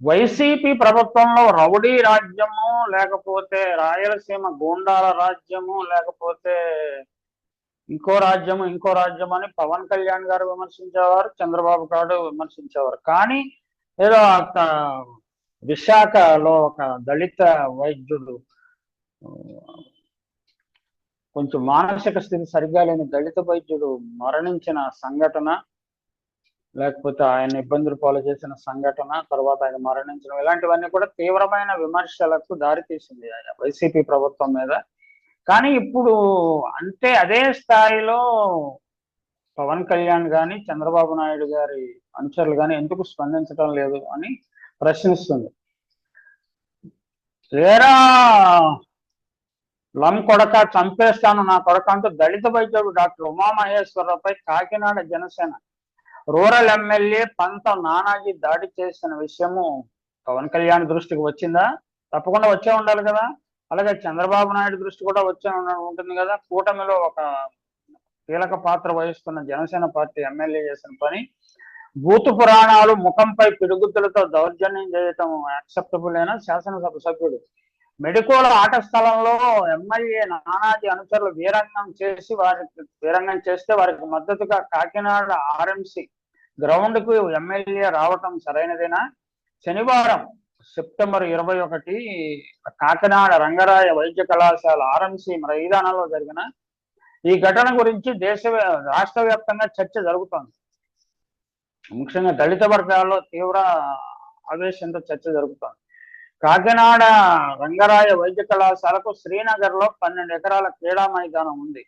YCP ప్రభుత్వంలో rowdy రాజ్యము లేకపోతే రాయలసీమ గూండాల రాజ్యము లేకపోతే ఇంకో రాజ్యము ఇంకో రాజ్యం అని పవన్ కళ్యాణ్ గారు విమర్శించేవారు చంద్రబాబు గారు విమర్శించేవారు. కానీ ఏదో విశాఖలో ఒక దళిత వైద్యుడు కొంచెం మానసిక స్థితి సరిగ్గా లేని దళిత వైద్యుడు మరణించిన సంఘటన లేకపోతే ఆయన ఇబ్బందులు పాలు చేసిన సంఘటన తర్వాత ఆయన మరణించడం ఇలాంటివన్నీ కూడా తీవ్రమైన విమర్శలకు దారితీసింది ఆయన వైసీపీ ప్రభుత్వం మీద. కానీ ఇప్పుడు అంటే అదే స్థాయిలో పవన్ కళ్యాణ్ గాని చంద్రబాబు నాయుడు గారి అనుచరులు గాని ఎందుకు స్పందించడం లేదు అని ప్రశ్నిస్తుంది. వేరా లం కొడక చంపేస్తాను నా కొడక అంటూ దళిత వైద్యుడు డాక్టర్ ఉమామహేశ్వరరావుపై కాకినాడ జనసేన రూరల్ ఎమ్మెల్యే పంత నానాజీ దాడి చేసిన విషయము పవన్ కళ్యాణ్ దృష్టికి వచ్చిందా? తప్పకుండా వచ్చే ఉండాలి కదా. అలాగే చంద్రబాబు నాయుడు దృష్టి కూడా వచ్చే ఉంటుంది కదా. కూటమిలో ఒక కీలక పాత్ర వహిస్తున్న జనసేన పార్టీ ఎమ్మెల్యే చేసిన పని. భూత పురాణాలు ముఖంపై పిడుగుద్దులతో దౌర్జన్యం చేయటం యాక్సెప్టబుల్ అయినా శాసనసభ సభ్యుడు. మెడికోల ఆట స్థలంలో ఎమ్మెల్యే నానాజీ అనుచరులు వీరంగం చేసి వారికి వీరంగం చేస్తే వారికి మద్దతుగా కాకినాడ ఆర్ఎంసి గ్రౌండ్కు ఎమ్మెల్యే రావటం సరైనదేనా? శనివారం సెప్టెంబర్ ఇరవై ఒకటి కాకినాడ రంగరాయ వైద్య కళాశాల ఆర్ఎంసీ మైదానంలో జరిగిన ఈ ఘటన గురించి దేశ రాష్ట్ర వ్యాప్తంగా చర్చ జరుగుతోంది. ముఖ్యంగా దళిత వర్గాల్లో తీవ్ర ఆవేశంతో చర్చ జరుగుతోంది. కాకినాడ రంగరాయ వైద్య కళాశాలకు శ్రీనగర్లో పన్నెండు ఎకరాల క్రీడా మైదానం ఉంది.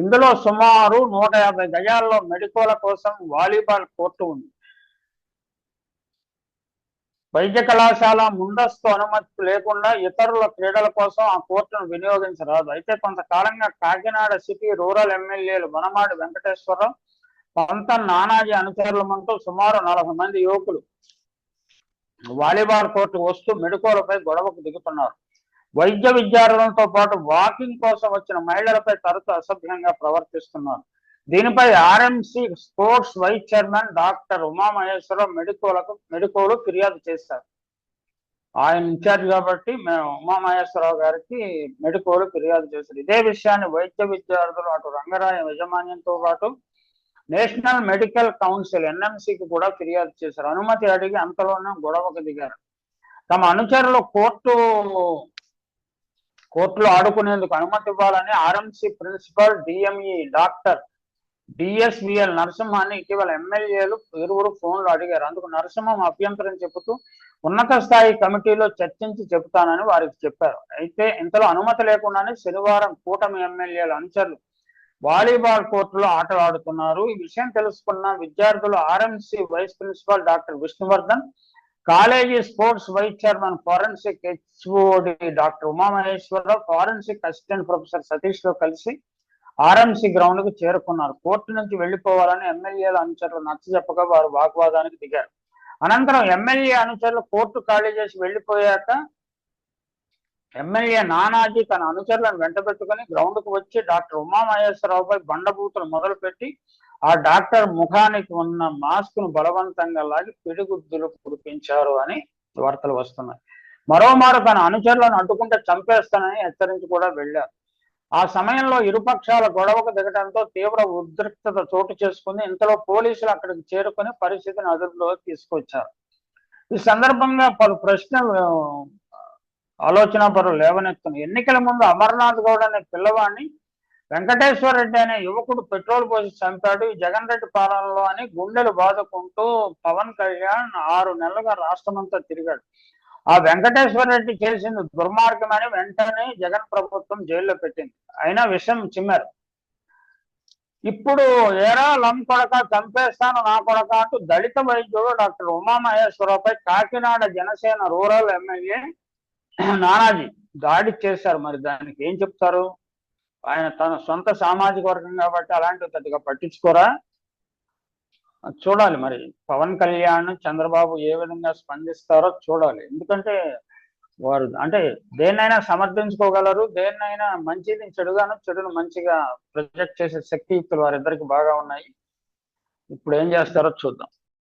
ఇందులో సుమారు నూట యాభై గజాల్లో మెడికోల కోసం వాలీబాల్ కోర్టు ఉంది. వైద్య కళాశాల ముందస్తు అనుమతి లేకుండా ఇతరుల క్రీడల కోసం ఆ కోర్టును వినియోగించరాదు. అయితే కొంతకాలంగా కాకినాడ సిటీ రూరల్ ఎమ్మెల్యేలు వనమాడి వెంకటేశ్వరరావు పంత నానాజీ అనుచరులమంటూ సుమారు నలభై మంది యువకులు వాలీబాల్ కోర్టు వస్తూ మెడుకోలపై గొడవకు దిగుతున్నారు. వైద్య విద్యార్థులతో పాటు వాకింగ్ కోసం వచ్చిన మహిళలపై తరచు అసభ్యంగా ప్రవర్తిస్తున్నారు. దీనిపై RMC sports vice chairman doctor Umamaheswararao మెడికోలకు మెడికోలు ఫిర్యాదు చేశారు. ఆయన ఇన్ఛార్జ్ కాబట్టి మేము ఉమామహేశ్వరరావు గారికి మెడికోలు ఫిర్యాదు చేశారు. ఇదే విషయాన్ని వైద్య విద్యార్థులు అటు రంగరాయ యజమాన్యంతో పాటు నేషనల్ మెడికల్ కౌన్సిల్ ఎన్ఎంసీకి కూడా ఫిర్యాదు చేశారు. అనుమతి అడిగి అంతలోనే గొడవకు దిగారు. తమ అనుచరులు కోర్టు కోర్టులో ఆడుకునేందుకు అనుమతి ఇవ్వాలని RMC principal DME doctor DSVL నరసింహాన్ని ఇటీవల ఎమ్మెల్యేలు ఇరువురు ఫోన్లు అడిగారు. అందుకు నరసింహం అభ్యంతరం చెబుతూ ఉన్నత స్థాయి కమిటీలో చర్చించి చెబుతానని వారికి చెప్పారు. అయితే ఇంతలో అనుమతి లేకుండానే శనివారం కూటమి ఎమ్మెల్యేల అనుచరులు వాలీబాల్ కోర్టులో ఆటలు ఆడుతున్నారు ఈ విషయం తెలుసుకున్న విద్యార్థులు RMC vice principal doctor Vishnuvardhan college sports vice chairman forensic HOD doctor Umamaheswararao forensic assistant professor సతీష్తో కలిసి ఆర్ఎంసీ గ్రౌండ్కు చేరుకున్నారు. కోర్టు నుంచి వెళ్ళిపోవాలని ఎమ్మెల్యేల అనుచరులు నచ్చ చెప్పగా వారు వాగ్వాదానికి దిగారు. అనంతరం ఎమ్మెల్యే అనుచరులు కోర్టు ఖాళీ చేసి వెళ్ళిపోయాక ఎమ్మెల్యే నానాజీ తన అనుచరులను వెంటబెట్టుకుని గ్రౌండ్కు వచ్చి డాక్టర్ ఉమామహేశ్వరరావుపై బండబూతులు మొదలుపెట్టి ఆ డాక్టర్ ముఖానికి ఉన్న మాస్క్ను బలవంతంగా లాగి పిడిగుద్దులు కురిపించారు అని వార్తలు వస్తున్నాయి. మరోమారు తన అనుచరులను అడ్డుకుంటే చంపేస్తానని హెచ్చరించి కూడా వెళ్ళారు. ఆ సమయంలో ఇరుపక్షాల గొడవకు దిగడంతో తీవ్ర ఉద్రిక్తత చోటు చేసుకుంది. ఇంతలో పోలీసులు అక్కడికి చేరుకుని పరిస్థితిని అదుపులోకి తీసుకొచ్చారు. ఈ సందర్భంగా పలు ప్రశ్నలు ఆలోచన పరులు లేవనెత్తున్నారు. ఎన్నికల ముందు అమర్నాథ్ గౌడ్ అనే పిల్లవాడిని వెంకటేశ్వర రెడ్డి అనే యువకుడు పెట్రోల్ పోసి చంపాడు. జగన్ రెడ్డి పాలనలో అని గుండెలు బాదుకుంటూ పవన్ కళ్యాణ్ ఆరు నెలలుగా రాష్ట్రమంతా తిరిగాడు. ఆ వెంకటేశ్వర రెడ్డి చేసింది దుర్మార్గమని వెంటనే జగన్ ప్రభుత్వం జైల్లో పెట్టింది. అయినా విషయం చిమ్మారు. ఇప్పుడు ఏరా లం కొడక చంపేస్తాను నా కొడక అంటూ దళిత వైద్యుడు డాక్టర్ ఉమామహేశ్వరరావుపై కాకినాడ జనసేన రూరల్ ఎమ్మెల్యే నానాజీ దాడి చేశారు. మరి దానికి ఏం చెప్తారు? ఆయన తన సొంత సామాజిక వర్గం కాబట్టి అలాంటివి పెద్దగా పట్టించుకోరా? చూడాలి మరి. పవన్ కళ్యాణ్ చంద్రబాబు ఏ విధంగా స్పందిస్తారో చూడాలి. ఎందుకంటే వారు అంటే దేన్నైనా సమర్థించుకోగలరు దేన్నైనా మంచిది చెడుగాను చెడును మంచిగా ప్రొజెక్ట్ చేసే శక్తియుక్తులు వారిద్దరికి బాగా ఉన్నాయి. ఇప్పుడు ఏం చేస్తారో చూద్దాం.